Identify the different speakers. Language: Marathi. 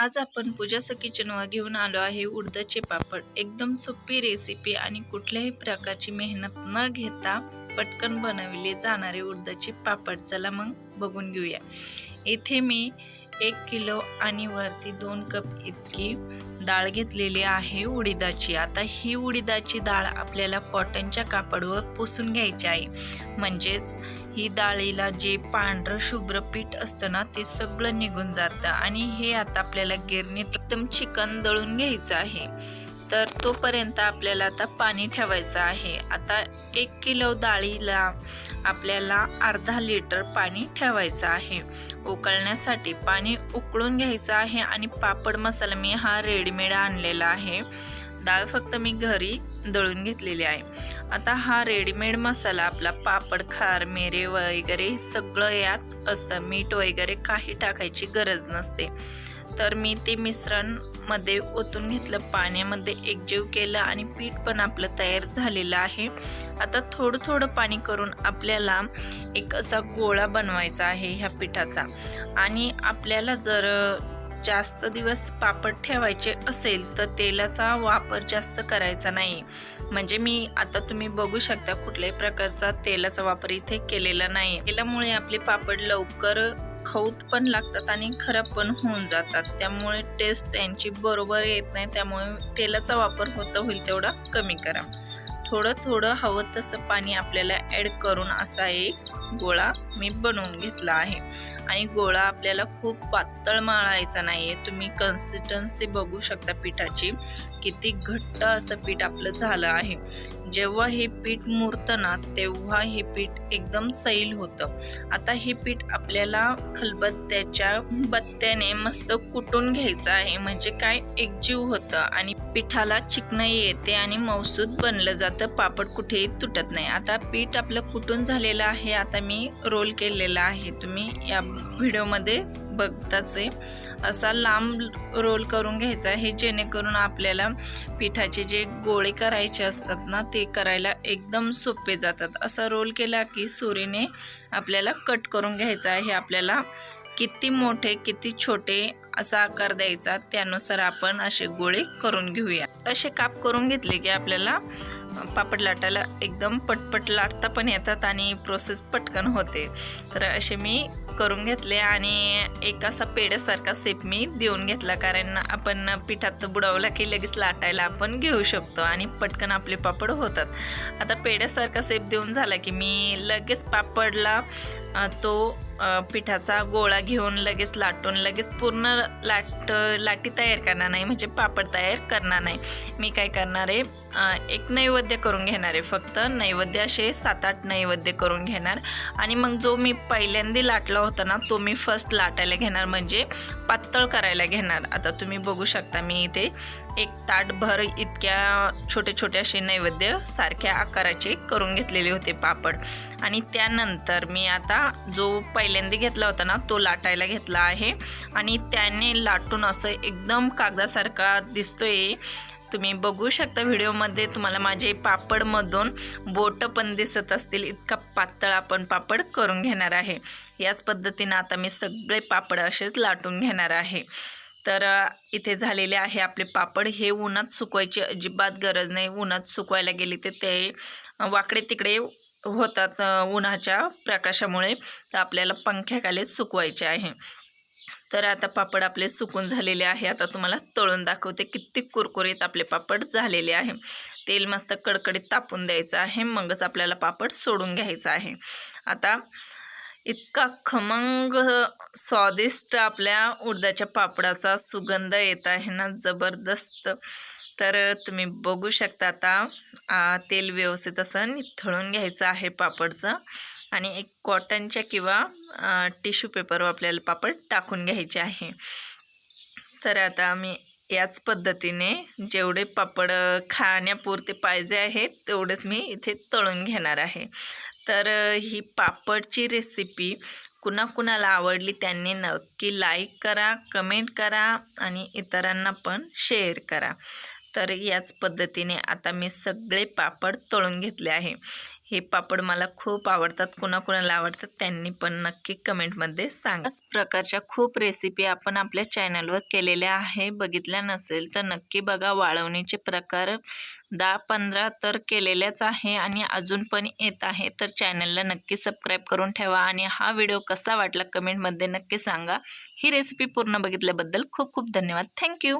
Speaker 1: आज आपण पूजाचं किचनवर घेऊन आलो आहे उडदाचे पापड. एकदम सोपी रेसिपी आणि कुठल्याही प्रकारची मेहनत न घेता पटकन बनवले जाणारे उडदाचे पापड. चला मग बघून घेऊया. इथे मी एक किलो आणि वरती दोन कप इतकी डाळ घेतलेली आहे उडीदाची. आता ही उडीदाची डाळ आपल्याला कॉटनच्या कापडवर पुसून घ्यायची आहे. म्हणजेच ही डाळीला जे पांढरं शुभ्र पीठ असतं ना ते सगळं निघून जातं. आणि हे आता आपल्याला गिरणीत एकदम चिकन दळून घ्यायचं आहे. तर तोपर्यंत आपल्याला आता पाणी ठेवायचं आहे. आता एक किलो डाळीला आपल्याला अर्धा लिटर पाणी ठेवायचं आहे. उकळण्यासाठी पाणी उकळून घ्यायचं आहे आणि पापड मसाला मी हा रेडीमेड आणलेला आहे. डाळ फक्त मी घरी दळून घेतलेली आहे. आता हा रेडीमेड मसाला आपला पापड खार मेरे वगैरे हे सगळं यात असतं. मीठ वगैरे काही टाकायची गरज नसते. तर मी ते मिश्रणमध्ये ओतून घेतलं. पाण्यामध्ये एकजीव केलं आणि पीठ पण आपलं तयार झालेलं आहे. आता थोडं थोडं पाणी करून आपल्याला एक असा गोळा बनवायचा आहे ह्या पिठाचा. आणि आपल्याला जर जास्त दिवस पापड ठेवायचे असेल तर तेलाचा वापर जास्त करायचा नाही. म्हणजे मी आता तुम्ही बघू शकता कुठल्याही प्रकारचा तेलाचा वापर इथे केलेला नाही. तेलामुळे आपले पापड लवकर खऊट पण लागतात आणि खराब पण होऊन जातात. त्यामुळे टेस्ट त्यांची बरोबर येत नाही त्यामुळे तेलाचा वापर होता होईल तेवढा कमी करा. थोडं थोडं हवं तसं पाणी आपल्याला ॲड करून असा एक गोळा मी बनवून घेतला आहे. आणि गोळा आपल्याला खूप पातळ मळायचा नाही आहे तुम्ही कन्सिस्टन्सी बघू शकता पिठाची. किती घट्ट असं पीठ आपलं झालं आहे. जेव्हा हे पीठ मुरतं ना तेव्हा हे पीठ एकदम सैल होतं. आता हे पीठ आपल्याला खलबत्त्याच्या बत्त्याने मस्त कुटून घ्यायचं आहे. म्हणजे काय? एकजीव होतं आणि पिठाला चिकनाई येते आणि मौसूद बनलं जातं. पापड कुठेही तुटत नाही. आता पीठ आपलं कुटून झालेलं आहे. आता मी रोल केलेला आहे. तुम्ही या व्हिडिओमध्ये बघताच आहे असा लांब रोल करून घ्यायचा आहे जेणेकरून आपल्याला पिठाचे जे गोळे करायचे असतात ना ते करायला एकदम सोपे जातात. असा रोल केला की सुरीने आपल्याला कट करून घ्यायचा आहे. आपल्याला किती मोठे किती छोटे असा आकार द्यायचा त्यानुसार आपण असे गोळे करून घेऊया. असे काप करून घेतले की आपल्याला पापड लाटायला एकदम पटपट लाटता पण येतात आणि प्रोसेस पटकन होते. तर असे मी करून घेतले आणि एक असा पेड्यासारखा सेप मी देऊन घेतला. कारण आपण पिठात बुडवला की लगेच लाटायला आपण घेऊ शकतो आणि पटकन आपले पापड होतात. आता पेड्यासारखा सेप देऊन झाला की मी लगेच पापडला तो पिठाचा गोळा घेऊन लगेच लाटून लगेच पूर्ण लाट लाटी तयार करणार नाही. म्हणजे पापड तयार करणार नाही. मी काय करणार आहे? एक नैवेद्य करून घेणार आहे फक्त. नैवेद्य असे सात आठ नैवेद्य करून घेणार. आणि मग जो मी पहिल्यांदा लाटला होता ना तो मी फर्स्ट लाटायला घेणार. म्हणजे पातळ करायला घेणार. आता तुम्ही बघू शकता मी इथे एक ताटभर इतक्या छोटे छोटे असे नैवेद्य सारख्या आकाराचे करून घेतलेले होते पापड. आणि त्यानंतर मी आता जो पहिल्यांदा घेतला होता ना तो लाटायला घेतला आहे. आणि त्याने लाटून असं एकदम कागदासारखा दिसतोय. तुम्ही बघू शकता व्हिडिओमध्ये तुम्हाला माझे पापडमधून बोटं पण दिसत असतील. इतका पातळ आपण पापड करून घेणार आहे. याच पद्धतीनं आता मी सगळे पापड असेच लाटून घेणार आहे. तर इथे झालेले आहे आपले पापड. हे उन्हात सुकवायची अजिबात गरज नाही. उन्हात सुकवायला गेले तर ते वाकडे तिकडे होतात उन्हाच्या प्रकाशामुळे. तर आपल्याला पंख्याखाली सुकवायचे आहे. तर आता पापड आपले सुकून झालेले आहे. आता तुम्हाला तळून दाखवते किती कुरकुरीत आपले पापड झालेले आहे. तेल मस्त कडकडीत तापून द्यायचं आहे. मगच आपल्याला पापड सोडून घ्यायचं आहे. आता इतका खमंग स्वादिष्ट आपल्या उडदाच्या पापडाचा सुगंध येत आहे ना जबरदस्त. तर तुम्ही बघू शकता आता तेल व्यवस्थित असं निथळून घ्यायचं आहे पापडचं. आणि एक कॉटनच्या किंवा टिश्यू पेपरवर आपल्याला पापड टाकून घ्यायचे आहे. तर आता आम्ही याच पद्धतीने जेवढे पापड खाण्यापुरते पाहिजे आहेत तेवढेच मी इथे तळून घेणार आहे. तर ही पापडची रेसिपी कुणाकुणाला आवडली त्यांनी नक्की लाईक करा कमेंट करा आणि इतरांना पण शेअर करा. तर याच पद्धतीने आता मी सगळे पापड तळून घेतले आहे. हे पापड मला खूप आवडतात. कुणाकुणाला आवडतात त्यांनी पण नक्की कमेंटमध्ये सांगा. प्रकारच्या खूप रेसिपी आपण आपल्या चॅनलवर केलेल्या आहे. बघितल्या नसेल तर नक्की बघा. वाळवणीचे प्रकार दहा पंधरा तर केलेल्याच आहे आणि अजून पण येत आहे. तर चॅनलला नक्की सबस्क्राईब करून ठेवा आणि हा व्हिडिओ कसा वाटला कमेंटमध्ये नक्की सांगा. ही रेसिपी पूर्ण बघितल्याबद्दल खूप खूप धन्यवाद. थँक्यू